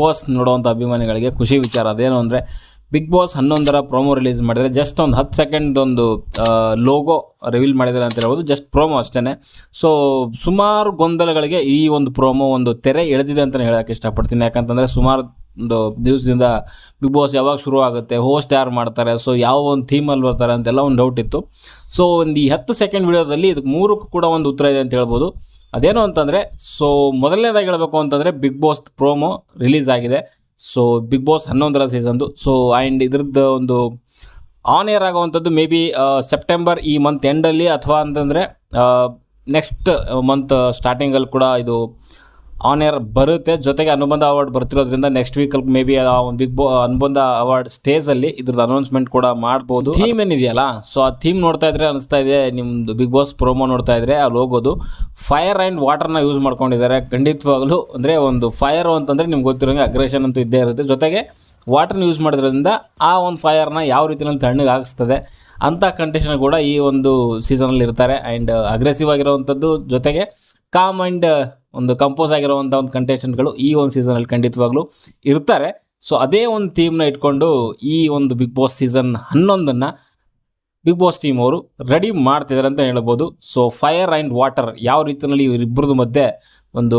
Boss ನೋಡುವಂಥ ಅಭಿಮಾನಿಗಳಿಗೆ ಖುಷಿ ವಿಚಾರ ಅದೇನು ಅಂದರೆ ಬಿಗ್ ಬಾಸ್ ಹನ್ನೊಂದರ ಪ್ರೋಮೋ ರಿಲೀಸ್ ಮಾಡಿದರೆ ಜಸ್ಟ್ ಒಂದು ಹತ್ತು ಸೆಕೆಂಡ್ ಒಂದು ಲೋಗೋ ರಿವೀಲ್ ಮಾಡಿದ್ದಾರೆ ಅಂತ ಹೇಳ್ಬೋದು. ಜಸ್ಟ್ ಪ್ರೋಮೋ ಅಷ್ಟೇ ಸೊ ಸುಮಾರು ಗೊಂದಲಗಳಿಗೆ ಈ ಒಂದು ಪ್ರೋಮೋ ಒಂದು ತೆರೆ ಎಳೆದಿದೆ ಅಂತಲೇ ಹೇಳೋಕ್ಕೆ ಇಷ್ಟಪಡ್ತೀನಿ. ಯಾಕಂತಂದರೆ ಸುಮಾರು ಒಂದು ದಿವಸದಿಂದ ಬಿಗ್ ಬಾಸ್ ಯಾವಾಗ ಶುರು ಆಗುತ್ತೆ ಹೋಸ್ಟ್ ಯಾರು ಮಾಡ್ತಾರೆ ಸೊ ಯಾವ ಒಂದು ಥೀಮಲ್ಲಿ ಬರ್ತಾರೆ ಅಂತೆಲ್ಲ ಒಂದು ಡೌಟ್ ಇತ್ತು. ಸೊ ಒಂದು ಈ ಹತ್ತು ಸೆಕೆಂಡ್ ವಿಡಿಯೋದಲ್ಲಿ ಇದಕ್ಕೆ ಮೂರಕ್ಕೂ ಕೂಡ ಒಂದು ಉತ್ತರ ಇದೆ ಅಂತ ಹೇಳ್ಬೋದು. ಅದೇನು ಅಂತಂದರೆ ಸೊ ಮೊದಲನೇದಾಗಿ ಹೇಳಬೇಕು ಅಂತಂದರೆ ಬಿಗ್ ಬಾಸ್ ಪ್ರೋಮೋ ರಿಲೀಸ್ ಆಗಿದೆ. ಸೊ ಬಿಗ್ ಬಾಸ್ ಹನ್ನೊಂದರ ಸೀಸನ್ದು ಸೊ ಆ್ಯಂಡ್ ಇದ್ರದ್ದು ಒಂದು ಆನ್ ಏರ್ ಆಗುವಂಥದ್ದು ಮೇ ಬಿ ಸೆಪ್ಟೆಂಬರ್ ಈ ಮಂತ್ ಎಂಡಲ್ಲಿ ಅಥವಾ ಅಂತಂದರೆ ನೆಕ್ಸ್ಟ್ ಮಂತ್ ಸ್ಟಾರ್ಟಿಂಗಲ್ಲಿ ಕೂಡ ಇದು ಆನ್ ಏರ್ ಬರುತ್ತೆ. ಜೊತೆಗೆ ಅನುಬಂಧ ಅವಾರ್ಡ್ ಬರ್ತಿರೋದ್ರಿಂದ ನೆಕ್ಸ್ಟ್ ವೀಕಲ್ಲಿ ಮೇ ಬಿ ಆ ಒಂದು ಬಿಗ್ ಬೋ ಅನುಬಂಧ ಅವಾರ್ಡ್ ಸ್ಟೇಜಲ್ಲಿ ಇದ್ರದ್ದು ಅನೌನ್ಸ್ಮೆಂಟ್ ಕೂಡ ಮಾಡ್ಬೋದು. ಥೀಮ್ ಏನಿದೆಯಲ್ಲ? ಸೊ ಆ ಥೀಮ್ ನೋಡ್ತಾ ಇದ್ರೆ ಅನಿಸ್ತಾ ಇದೆ ನಿಮ್ದು ಬಿಗ್ ಬಾಸ್ ಪ್ರೋಮೋ ನೋಡ್ತಾ ಇದ್ರೆ ಅಲ್ಲಿ ಹೋಗೋದು ಫೈರ್ ಆ್ಯಂಡ್ ವಾಟರ್ನ ಯೂಸ್ ಮಾಡ್ಕೊಂಡಿದ್ದಾರೆ. ಖಂಡಿತವಾಗ್ಲೂ ಅಂದರೆ ಒಂದು ಫೈರ್ ಅಂತಂದರೆ ನಿಮ್ಗೆ ಗೊತ್ತಿರೋಂಗೆ ಅಗ್ರೆಷನ್ ಅಂತೂ ಇದ್ದೇ ಇರುತ್ತೆ. ಜೊತೆಗೆ ವಾಟರ್ನ ಯೂಸ್ ಮಾಡಿದ್ರಿಂದ ಆ ಒಂದು ಫೈರ್ನ ಯಾವ ರೀತಿಯಲ್ಲಿ ತಣ್ಣಗೆ ಆಗಿಸ್ತದೆ ಅಂಥ ಕಂಡೀಷನ್ ಕೂಡ ಈ ಒಂದು ಸೀಸನಲ್ಲಿ ಇರ್ತಾರೆ. ಆ್ಯಂಡ್ ಅಗ್ರೆಸಿವ್ ಆಗಿರೋವಂಥದ್ದು ಜೊತೆಗೆ ಕಾಮ್ ಆ್ಯಂಡ್ ಒಂದು ಕಂಪೋಸ್ ಆಗಿರುವಂಥ ಒಂದು ಕಂಟೆಸ್ಟೆಂಟ್ಗಳು ಈ ಒಂದು ಸೀಸನಲ್ಲಿ ಖಂಡಿತವಾಗ್ಲೂ ಇರ್ತಾರೆ. ಸೊ ಅದೇ ಒಂದು ಥೀಮ್ನ ಇಟ್ಕೊಂಡು ಈ ಒಂದು ಬಿಗ್ ಬಾಸ್ ಸೀಸನ್ ಹನ್ನೊಂದನ್ನು ಬಿಗ್ ಬಾಸ್ ಟೀಮ್ ಅವರು ರೆಡಿ ಮಾಡ್ತಿದ್ದಾರೆ ಅಂತ ಹೇಳ್ಬೋದು. ಸೊ ಫೈರ್ ಆ್ಯಂಡ್ ವಾಟರ್ ಯಾವ ರೀತಿಯಲ್ಲಿ ಇವರಿಬ್ಬರದು ಮಧ್ಯೆ ಒಂದು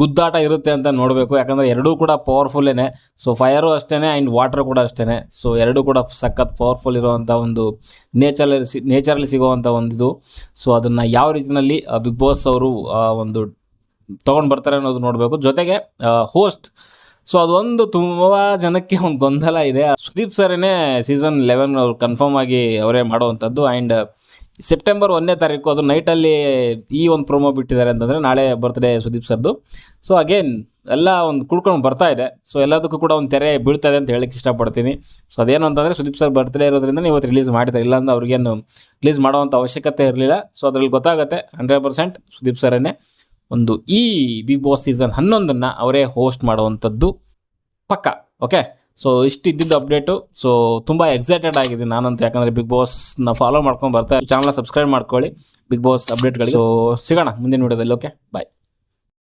ಗುದ್ದಾಟ ಇರುತ್ತೆ ಅಂತ ನೋಡಬೇಕು. ಯಾಕಂದರೆ ಎರಡೂ ಕೂಡ ಪವರ್ಫುಲ್ಲೇ ಸೊ ಫೈರು ಅಷ್ಟೇ ಆ್ಯಂಡ್ ವಾಟರ್ ಕೂಡ ಅಷ್ಟೇ ಸೊ ಎರಡೂ ಕೂಡ ಸಖತ್ ಪವರ್ಫುಲ್ ಇರುವಂಥ ಒಂದು ನೇಚರಲ್ಲಿ ಸಿ ನೇಚರಲ್ಲಿ ಸಿಗುವಂಥ ಒಂದು ಇದು. ಸೊ ಅದನ್ನು ಯಾವ ರೀತಿಯಲ್ಲಿ ಬಿಗ್ ಬಾಸ್ ಅವರು ಒಂದು ತೊಗೊಂಡು ಬರ್ತಾರೆ ಅನ್ನೋದು ನೋಡಬೇಕು. ಜೊತೆಗೆ ಹೋಸ್ಟ್ ಸೊ ಅದೊಂದು ತುಂಬ ಜನಕ್ಕೆ ಒಂದು ಗೊಂದಲ ಇದೆ. ಸುದೀಪ್ ಸರೇನೇ ಸೀಸನ್ ಲೆವೆನ್ ಅವ್ರು ಕನ್ಫರ್ಮ್ ಆಗಿ ಅವರೇ ಮಾಡುವಂಥದ್ದು ಆ್ಯಂಡ್ ಸೆಪ್ಟೆಂಬರ್ ಒಂದನೇ ತಾರೀಕು ಅದು ನೈಟಲ್ಲಿ ಈ ಒಂದು ಪ್ರೊಮೋ ಬಿಟ್ಟಿದ್ದಾರೆ ಅಂತಂದರೆ ನಾಳೆ ಬರ್ತ್ಡೇ ಸುದೀಪ್ ಸರ್ದು. ಸೊ ಅಗೇನ್ ಎಲ್ಲ ಒಂದು ಕುಡ್ಕೊಂಡು ಬರ್ತಾ ಇದೆ. ಸೊ ಎಲ್ಲದಕ್ಕೂ ಕೂಡ ಒಂದು ತೆರೆ ಬೀಳ್ತಾ ಇದೆ ಅಂತ ಹೇಳಕ್ಕೆ ಇಷ್ಟಪಡ್ತೀನಿ. ಸೊ ಅದೇನು ಅಂತಂದರೆ ಸುದೀಪ್ ಸರ್ ಬರ್ತ್ಡೇ ಇರೋದ್ರಿಂದ ಇವತ್ತು ರಿಲೀಸ್ ಮಾಡಿದ್ದಾರೆ ಇಲ್ಲಾಂದ್ರೆ ಅವ್ರಿಗೇನು ರಿಲೀಸ್ ಮಾಡೋವಂಥ ಅವಶ್ಯಕತೆ ಇರಲಿಲ್ಲ. ಸೊ ಅದರಲ್ಲಿ ಗೊತ್ತಾಗುತ್ತೆ ಹಂಡ್ರೆಡ್ ಪರ್ಸೆಂಟ್ ಸುದೀಪ್ ಸರೇ ಒಂದು ಈ ಬಿಗ್ ಬಾಸ್ ಸೀಸನ್ ಹನ್ನೊಂದನ್ನು ಅವರೇ ಹೋಸ್ಟ್ ಮಾಡುವಂಥದ್ದು ಪಕ್ಕ ಓಕೆ ಸೊ ಇಷ್ಟು ಇದ್ದಿದ್ದು ಅಪ್ಡೇಟು ಸೊ ತುಂಬ ಎಕ್ಸೈಟೆಡ್ ಆಗಿದ್ದೀನಿ ನಾನಂತೂ, ಯಾಕಂದರೆ ಬಿಗ್ ಬಾಸ್ನ ಫಾಲೋ ಮಾಡ್ಕೊಂಡು ಬರ್ತಾ ಚಾನಲ್ನ ಸಬ್ಸ್ಕ್ರೈಬ್ ಮಾಡ್ಕೊಳ್ಳಿ ಬಿಗ್ ಬಾಸ್ ಅಪ್ಡೇಟ್ಗಳಿಗೆ ಸೊ ಸಿಗೋಣ ಮುಂದಿನ ವಿಡಿಯೋದಲ್ಲಿ ಓಕೆ ಬಾಯ್